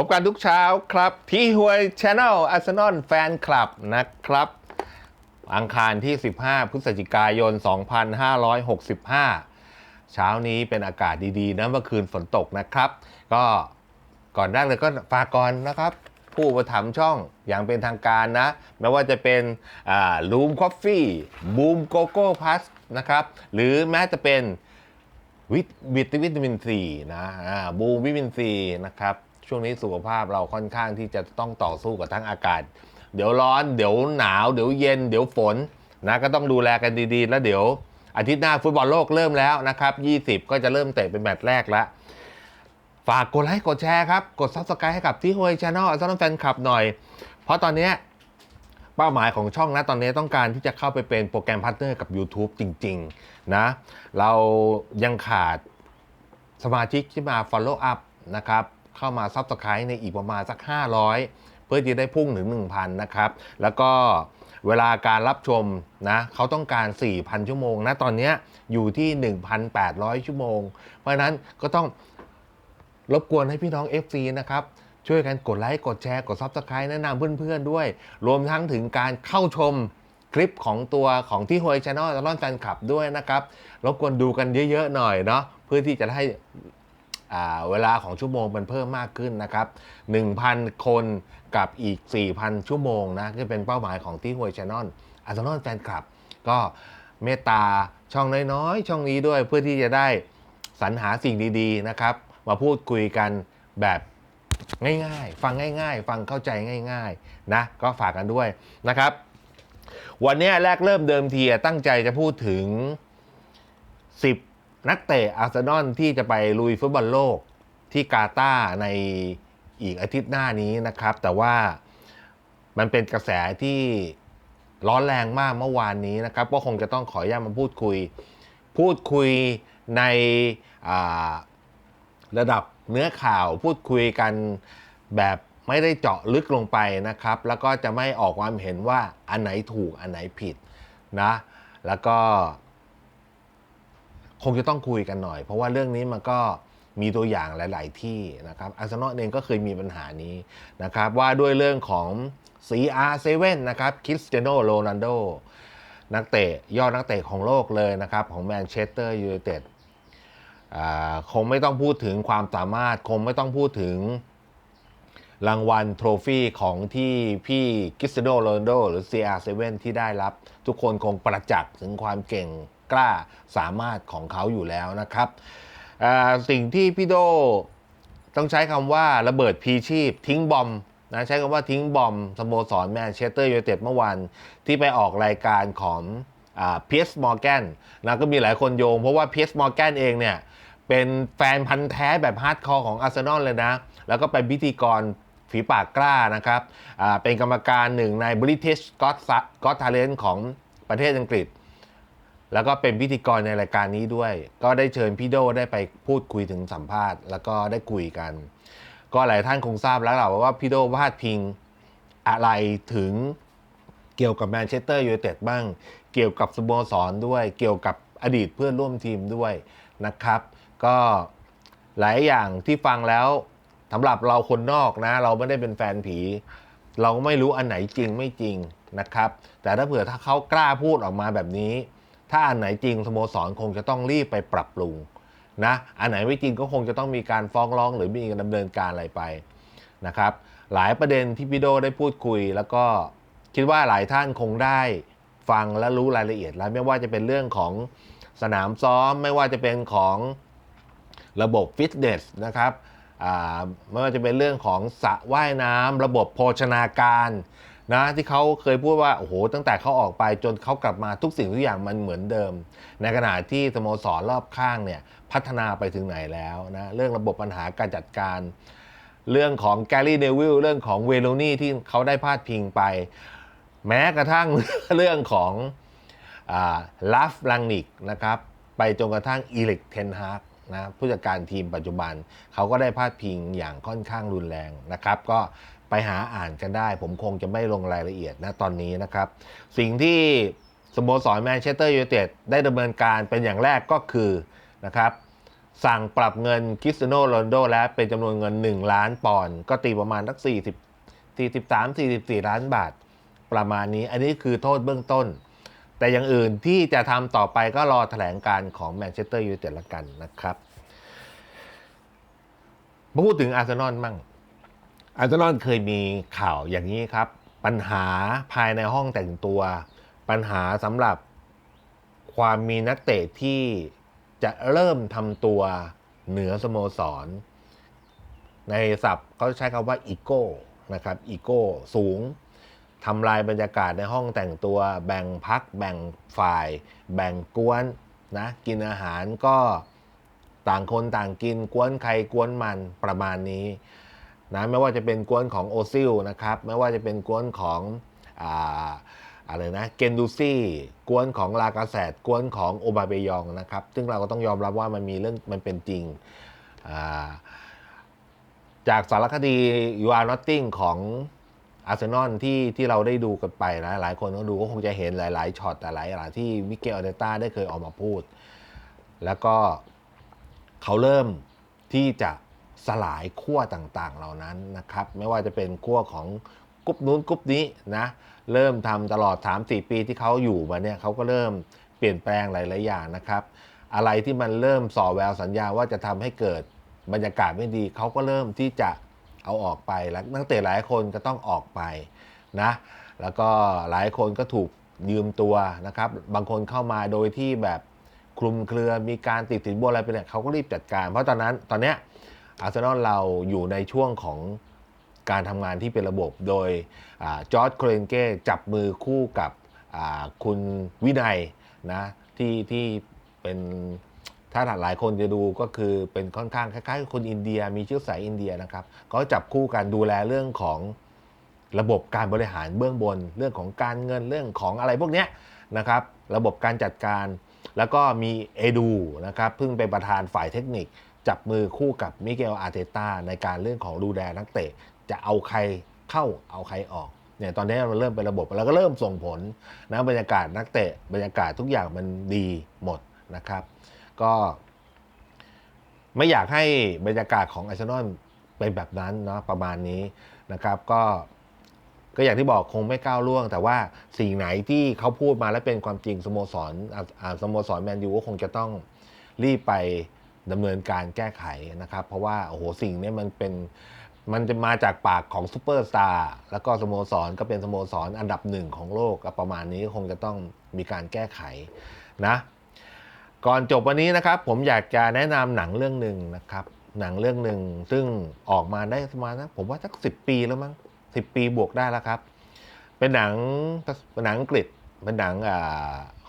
พบกันทุกเช้าครับ ที่หวยช anel อาร์เซนอลแฟนคลับนะครับ อังคารที่ 15 พฤศจิกายน 2565 เช้านี้เป็นอากาศดีๆนะเมื่อคืนฝนตกนะครับ ก็ก่อนแรกเลยก็ฝากก่อนนะครับ ผู้ประถมช่องอย่างเป็นทางการนะ ไม่ว่าจะเป็นลูมคอฟฟี่บูมโกโก้พัสนะครับ หรือแม้จะเป็นวิตวิตามินซีนะอ่าบูมวิตามินซีนะครับ ช่วงนี้สุขภาพเราค่อนข้างที่จะต้องต่อสู้กับทั้งอากาศ เดี๋ยวร้อน เดี๋ยวหนาว เดี๋ยวเย็น เดี๋ยวฝนนะก็ต้องดูแลกันดีๆ แล้วเดี๋ยวอาทิตย์หน้าฟุตบอลโลกเริ่มแล้วนะครับ 20 ก็จะเริ่มเตะเป็นแมตช์แรกแล้ว ฝากกดไลค์กดแชร์ครับ กด Subscribe ให้กับที่ฮวยชาแนลอาร์เซอลแฟนคลับหน่อย เพราะตอนนี้เป้าหมายของช่องนะตอนนี้ต้องการที่จะเข้าไปเป็นโปรแกรมพาร์ทเนอร์กับ YouTube จริง ๆ นะ เรายังขาดสมาชิกที่มา Follow up นะครับ เข้ามา Subscribe ในอีกประมาณสัก 500 เพื่อที่ได้พุ่งถึง 1,000 นะครับ แล้วก็เวลาการรับชมนะเขาต้องการ 4,000 ชั่วโมงนะตอนนี้อยู่ที่ 1,800 ชั่วโมง เพราะนั้นก็ต้องรบกวนให้พี่น้อง FC นะครับช่วยกันกดไลค์กดแชร์กด Subscribe แนะนำเพื่อนๆด้วย รวมทั้งถึงการเข้าชมคลิปของตัวของที่ฮวยช anel ตลอดแฟนคลับด้วยนะครับรบกวนดูกันเยอะๆหน่อยเนาะเพื่อที่จะให้ เวลาของชั่วโมงมันเพิ่มมากขึ้นนะครับ 1,000 คนกับอีก 4,000 ชั่วโมงนะก็เป็นเป้าหมายของที่ฮวยช anel อาร์เซนอลแฟนคลับ ก็เมตตาช่องน้อยๆ ช่องนี้ด้วยเพื่อที่จะได้สรรหาสิ่งดีๆนะครับ มาพูดคุยกันแบบง่ายๆ ฟังง่าย ๆ ฟังเข้าใจง่าย ๆ นะ ก็ฝากกันด้วยนะครับ วันนี้แรกเริ่มเดิมทีตั้งใจจะพูดถึง 10 นักเตะอาร์เซนอลที่จะไปลุยฟุตบอลโลกที่กาตาร์ในอีกอาทิตย์หน้านี้นะครับ แต่ว่ามันเป็นกระแสที่ร้อนแรงมากเมื่อวานนี้นะครับ ก็คงจะต้องขออนุญาตมาพูดคุย พูดคุยในระดับเนื้อข่าวพูดคุยกันแบบไม่ได้เจาะลึกลงไปนะครับ แล้วก็จะไม่ออกความเห็นว่าอันไหนถูกอันไหนผิดนะ แล้วก็ คงจะต้องคุยกันหน่อย เพราะว่าเรื่องนี้มันก็มีตัวอย่างหลาย ๆ ที่นะครับอาร์เซนอลเองก็เคยมีปัญหานี้นะครับว่าด้วยเรื่องของ CR7 นะครับคริสเตียโนโรนัลโดนักเตะยอดนักเตะของโลกเลยนะครับ ของแมนเชสเตอร์ยูไนเต็ดคงไม่ต้องพูดถึงความสามารถ คงไม่ต้องพูดถึงรางวัลโทรฟี่ของที่พี่กิสโดโรนโดหรือ CR7 ที่ได้รับ ทุกคนคงประจักษ์ถึงความเก่ง กล้าสามารถของเขาอยู่แล้วนะครับสิ่งที่พี่โดต้องใช้คำว่าระเบิดพีชีพ ทิ้งบอมนะใช้คำว่าทิ้งบอมสโมสรแมนเชสเตอร์ยูไนเต็ดเมื่อวานที่ไปออกรายการของเพียสมอร์แกนนะก็มีหลายคนโยง เพราะว่าเพียสมอร์แกนเองเนี่ยเป็นแฟนพันธ์แท้แบบฮาร์ดคอร์ของอาร์เซนอลเลยนะ แล้วก็เป็นพิธีกรฝีปากกล้านะครับเป็นกรรมการหนึ่งใน British Got Got Talent ของประเทศอังกฤษ แล้วก็เป็นพิธีกรในรายการนี้ด้วย ก็ได้เชิญพี่โดได้ไปพูดคุยถึงสัมภาษณ์ แล้วก็ได้คุยกัน ก็หลายท่านคงทราบแล้วแหละว่าพี่โดพาดพิงอะไรถึงเกี่ยวกับแมนเชสเตอร์ยูไนเต็ดบ้าง เกี่ยวกับสโมสรด้วย เกี่ยวกับอดีตเพื่อนร่วมทีมด้วยนะครับ ก็หลายอย่างที่ฟังแล้วสำหรับเราคนนอกนะ เราไม่ได้เป็นแฟนผี เราก็ไม่รู้อันไหนจริงไม่จริงนะครับ แต่ถ้าเผื่อถ้าเขากล้าพูดออกมาแบบนี้ ถ้าอันไหนจริงสโมสรคงจะต้องรีบไปปรับปรุงนะอันไหนไม่จริงก็คงจะต้องมีการฟ้องร้องหรือมีการดำเนินการอะไรไปนะครับ หลายประเด็นที่พี่โดได้พูดคุย แล้วก็คิดว่าหลายท่านคงได้ฟังและรู้รายละเอียดแล้วไม่ว่าจะเป็นเรื่องของสนามซ้อม ไม่ว่าจะเป็นของระบบฟิตเนสนะครับอ่าไม่ว่าจะเป็นเรื่องของสระว่ายน้ำระบบโภชนาการ นะที่เขาเคยพูดว่าโอ้โหตั้งแต่เขาออกไปจนเขากลับมาทุกสิ่งทุกอย่างมันเหมือนเดิม ในขณะที่สโมสรรอบข้างเนี่ยพัฒนาไปถึงไหนแล้วนะเรื่องระบบปัญหาการจัดการ เรื่องของแกลลี่เนวิลเรื่องของเวโรนี่ที่เขาได้พาดพิงไป แม้กระทั่งเรื่องของลาฟลังนิกนะครับไปจนกระทั่งอีเล็กเทนฮาร์กนะผู้จัดการทีมปัจจุบันเขาก็ได้พาดพิงอย่างค่อนข้างรุนแรงนะครับ ก็ ไปหาอ่านกันได้ ผมคงจะไม่ลงรายละเอียดนะตอนนี้นะครับ สิ่งที่สโมสรแมนเชสเตอร์ยูไนเต็ดได้ดำเนินการเป็นอย่างแรกก็คือนะครับสั่งปรับเงินคริสเตียโนโรนโดแล้วเป็นจำนวนเงิน 1 ล้านปอนด์ก็ตีประมาณสัก40 43 44 ล้านบาทประมาณนี้ อันนี้คือโทษเบื้องต้น แต่อย่างอื่นที่จะทำต่อไปก็รอแถลงการของแมนเชสเตอร์ยูไนเต็ดละกันนะครับมาพูดถึงอาร์เซนอลมั่ง อาร์นอลเคยมีข่าวอย่างนี้ครับ ปัญหาภายในห้องแต่งตัว ปัญหาสำหรับความมีนักเตะที่จะเริ่มทำตัวเหนือสโมสร ในศัพท์เขาใช้คำว่าอีโก้นะครับอีโก้สูงทำลายบรรยากาศในห้องแต่งตัว แบ่งพัก แบ่งฝ่าย แบ่งกวนนะกินอาหารก็ต่างคนต่างกินกวนใครกวนมันประมาณนี้ นะไม่ว่าจะเป็นกวนของโอซิลนะครับไม่ว่าจะเป็นกวนของอ่าอะไรนะเกนดูซี่กวนของลากาแซดกวนของโอบาเบยองนะครับ ซึ่งเราก็ต้องยอมรับว่ามันมีเรื่องมันเป็นจริงาจากสารคดี You Are Nothing ของอาร์เซนอลที่ที่เราได้ดูกันไปนะหลายคนก็ดูก็คงจะเห็นหลาย ๆช็อตแต่หลายหลายที่มิเกลอเดต้าได้เคยออกมาพูด แล้วก็เขาเริ่มที่จะ สลายขั้วต่างๆ เหล่านั้นนะครับ ไม่ว่าจะเป็นขั้วของกรุ๊ปนู้นกรุ๊ปนี้นะเริ่มทำตลอด 3-4 ปีที่เขาอยู่มาเนี่ยเขาก็เริ่มเปลี่ยนแปลงหลายๆอย่างนะครับ อะไรที่มันเริ่มส่อแววสัญญาว่าจะทำให้เกิดบรรยากาศไม่ดีเขาก็เริ่มที่จะเอาออกไปแล้วนักเตะหลายคนก็ต้องออกไปนะแล้วก็หลายคนก็ถูกยืมตัวนะครับ บางคนเข้ามาโดยที่แบบคลุมเครือมีการติดสินบนอะไรไปเนี่ยเขาก็รีบจัดการ เพราะตอนนั้นตอนเนี้ย อาร์เซนอลเราอยู่ในช่วงของการทำงานที่เป็นระบบโดยจอร์จโคเรนเก้จับมือคู่กับคุณวินัยนะที่ที่เป็นถ้าหลายคนจะดูก็คือเป็นค่อนข้างคล้ายๆคนอินเดียมีเชื้อสายอินเดียนะครับก็จับคู่กันดูแลเรื่องของระบบการบริหารเบื้องบน เรื่องของการเงินเรื่องของอะไรพวกนี้นะครับ ระบบการจัดการ แล้วก็มีเอดูนะครับเพิ่งเป็นประธานฝ่ายเทคนิค จับมือคู่กับมิเกลอาร์เตต้าในการเรื่องของดูแลนักเตะ จะเอาใครเข้าเอาใครออกเนี่ยตอนนี้มันเริ่มเป็นระบบแล้วก็เริ่มส่งผลนะบรรยากาศนักเตะบรรยากาศทุกอย่างมันดีหมดนะครับ ก็ ไม่อยากให้บรรยากาศของอาร์เซนอลเป็นแบบนั้นเนาะประมาณนี้นะครับก็ก็อย่างที่บอกคงไม่ก้าวล่วง แต่ว่าสิ่งไหนที่เขาพูดมาแล้วเป็นความจริงสโมสรอ่าอ่าสโมสรแมนยูก็คงจะต้องรีบไป ดำเนินการแก้ไขนะครับ เพราะว่าโอ้โหสิ่งนี้มันเป็นมันจะมาจากปากของซูเปอร์สตาร์แล้วก็สโมสรก็เป็นสโมสรอันดับหนึ่งของโลกประมาณนี้คงจะต้องมีการแก้ไขนะ ก่อนจบวันนี้นะครับ ผมอยากจะแนะนำหนังเรื่องหนึ่งนะครับ หนังเรื่องหนึ่งซึ่งออกมาได้ประมาณนะผมว่าสักสิปีแล้วมั้งสิปีบวกได้แล้วครับ เป็นหนังเป็นหนังอังกฤษเป็นหนัง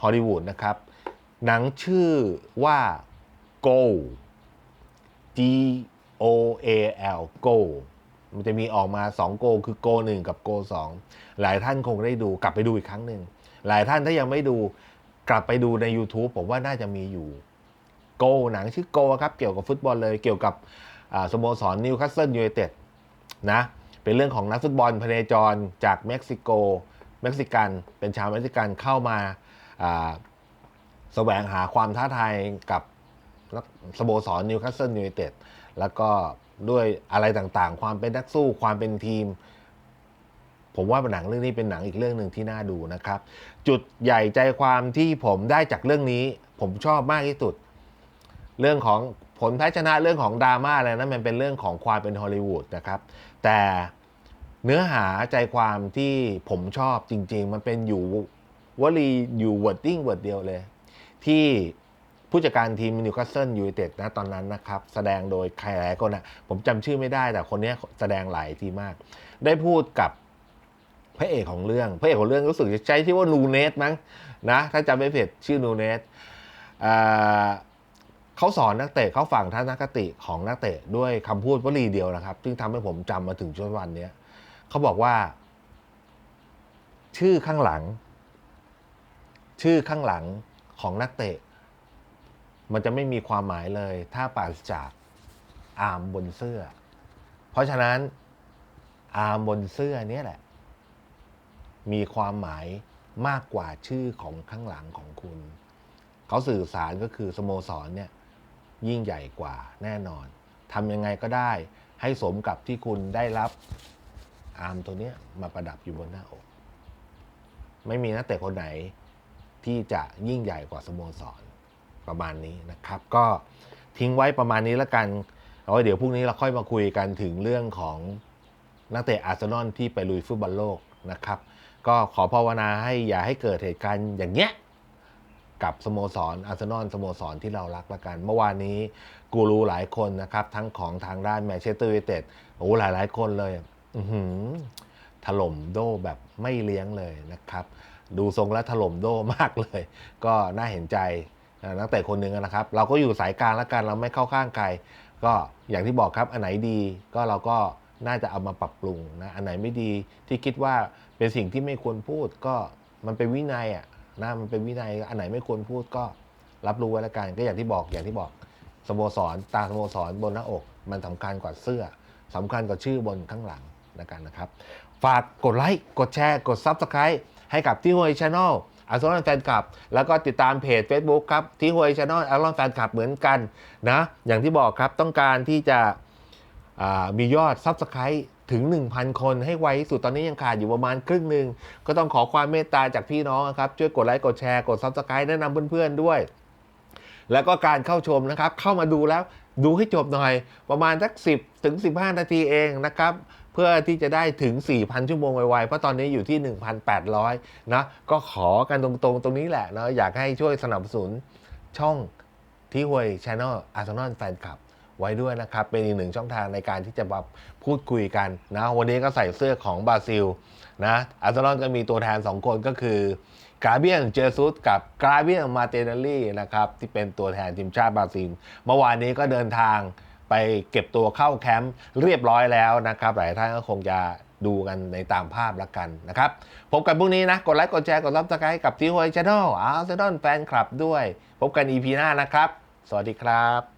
ฮอลลีวูดนะครับ หนังชื่อว่า Go G O A L Go มันจะมีออกมา2 Go คือ Go 1กับ Go 2หลายท่านคงได้ดูกลับไปดูอีกครั้งหนึ่ง หลายท่านถ้ายังไม่ดูกลับไปดูใน YouTube ผมว่าน่าจะมีอยู่ โกหนังชื่อโกครับ เกี่ยวกับฟุตบอลเลยเกี่ยวกับสโมสรนิวคาสเซิลยูไนเต็ดนะเป็นเรื่องของนักฟุตบอลพเนจรจากเม็กซิโกเม็กซิกันเป็นชาวเม็กซิกันเข้ามาแสวงหาความท้าทายกับ นักสโมสรนิวคาสเซิลยูไนเต็ดแล้วก็ด้วยอะไรต่างๆ ความเป็นนักสู้ความเป็นทีม ผมว่าหนังเรื่องนี้เป็นหนังอีกเรื่องหนึ่งที่น่าดูนะครับ จุดใหญ่ใจความที่ผมได้จากเรื่องนี้ ผมชอบมากที่สุด เรื่องของผลแพ้ชนะเรื่องของดราม่าอะไรนะมันเป็นเรื่องของความเป็นฮอลลีวูดนะครับ แต่เนื้อหาใจความที่ผมชอบจริง ๆ มันเป็นอยู่วลีอยู่วอร์ดดิ้งวอร์ดเดียวเลย ที่ ผู้จัดการทีมนิวคาสเซิลยูไนเต็ดนะตอนนั้นนะครับแสดงโดยใครหลายคนนะผมจำชื่อไม่ได้แต่คนนี้แสดงหลายทีมาก ได้พูดกับพระเอกของเรื่องพระเอกของเรื่องรู้สึกจะใช้ชื่อว่านูเนสมั้งนะถ้าจำไม่ผิดชื่อนูเนสเขาสอนนักเตะเขาฝังทัศนคติของนักเตะด้วยคำพูดวลีเดียวนะครับ ซึ่งทำให้ผมจำมาถึงช่วงวันนี้เขาบอกว่า ชื่อข้างหลัง ชื่อข้างหลังของนักเตะ มันจะไม่มีความหมายเลย ถ้าปราศจากอาร์มบนเสื้อ เพราะฉะนั้นอาร์มบนเสื้อเนี้ยแหละ มีความหมายมากกว่าชื่อของข้างหลังของคุณ เขาสื่อสารก็คือสโมสรเนี่ยยิ่งใหญ่กว่าแน่นอนทำยังไงก็ได้ให้สมกับที่คุณได้รับอาร์มตัวเนี้ยมาประดับอยู่บนหน้าอก ไม่มีนักเตะคนไหนที่จะยิ่งใหญ่กว่าสโมสร ประมาณนี้นะครับ ก็ทิ้งไว้ประมาณนี้แล้วกันเอาไว้เดี๋ยวพรุ่งนี้เราค่อยมาคุยกันถึงเรื่องของนักเตะอาร์เซนอลที่ไปลุยฟุตบอลโลกนะครับ ก็ขอภาวนาให้อย่าให้เกิดเหตุการณ์อย่างเงี้ยกับสโมสรอาร์เซนอลสโมสรที่เรารักละกัน เมื่อวานนี้กูรูหลายคนนะครับ ทั้งของทางด้านแมนเชสเตอร์ยูไนเต็ดโอ้หลายหลายคนเลยอือหือถล่มโดแบบไม่เลี้ยงเลยนะครับ ดูทรงแล้วถล่มโดมากเลย ก็น่าเห็นใจ นักเตะคนหนึ่งนะครับ เราก็อยู่สายกลางแล้วกันเราไม่เข้าข้างใครก็อย่างที่บอกครับอันไหนดีก็เราก็น่าจะเอามาปรับปรุงนะอันไหนไม่ดีที่คิดว่าเป็นสิ่งที่ไม่ควรพูดก็มันเป็นวินัยอะนะมันเป็นวินัยอันไหนไม่ควรพูดก็รับรู้ไว้แล้วกัน ก็อย่างที่บอกอย่างที่บอกสโมสรตาสโมสรบนหน้าอก มันสำคัญกว่าเสื้อสำคัญกว่าชื่อบนข้างหลังแล้วกันนะครับ ฝากกดไลค์กดแชร์กด Subscribe ให้กับที่ฮวยชาแนล อาร์ซอนแฟนคลับ แล้วก็ติดตามเพจ Facebook ครับที่ฮวยชาแนลอาร์ซอนแฟนคลับเหมือนกันนะอย่างที่บอกครับต้องการที่จะมียอด Subscribe ถึง 1,000 คนให้ไวที่สุดตอนนี้ยังขาดอยู่ประมาณครึ่งหนึ่งก็ต้องขอความเมตตาจากพี่น้องครับ ช่วยกดไลค์กดแชร์กด Subscribe แนะนำเพื่อนๆด้วย แล้วก็การเข้าชมนะครับ เข้ามาดูแล้วดูให้จบหน่อย ประมาณสัก 10 ถึง 15 นาทีเองนะครับ พื่อที่จะได้ถึง 4,000 ชั่วโมงไวๆ เพราะตอนนี้อยู่ที่ 1,800 นะ ก็ขอกันตรงๆ ตรงนี้แหละเนาะอยากให้ช่วยสนับสนุนช่องที่หวยช anel อาร์ซนอลแฟนคลับไว้ด้วยนะครับ เป็นอีกหนึ่งช่องทางในการที่จะมาพูดคุยกันนะ วันนี้ก็ใส่เสื้อของบราซิลนะอาร์เซนอลก็มีตัวแทน 2 คนก็คือกาเบียนเจซุสกับกาเบียนมาเตเนลลี่นะครับที่เป็นตัวแทนทีมชาติบราซิล เมื่อวานนี้ก็เดินทาง ไปเก็บตัวเข้าแคมป์เรียบร้อยแล้วนะครับ หลายท่านก็คงจะดูกันในตามภาพละกันนะครับ พบกันพรุ่งนี้นะ กดไลค์ กดแชร์ กดซับสไครต์กับที่หวยชาแนลอาร์เซนอลแฟนคลับด้วย พบกัน EP หน้านะครับ สวัสดีครับ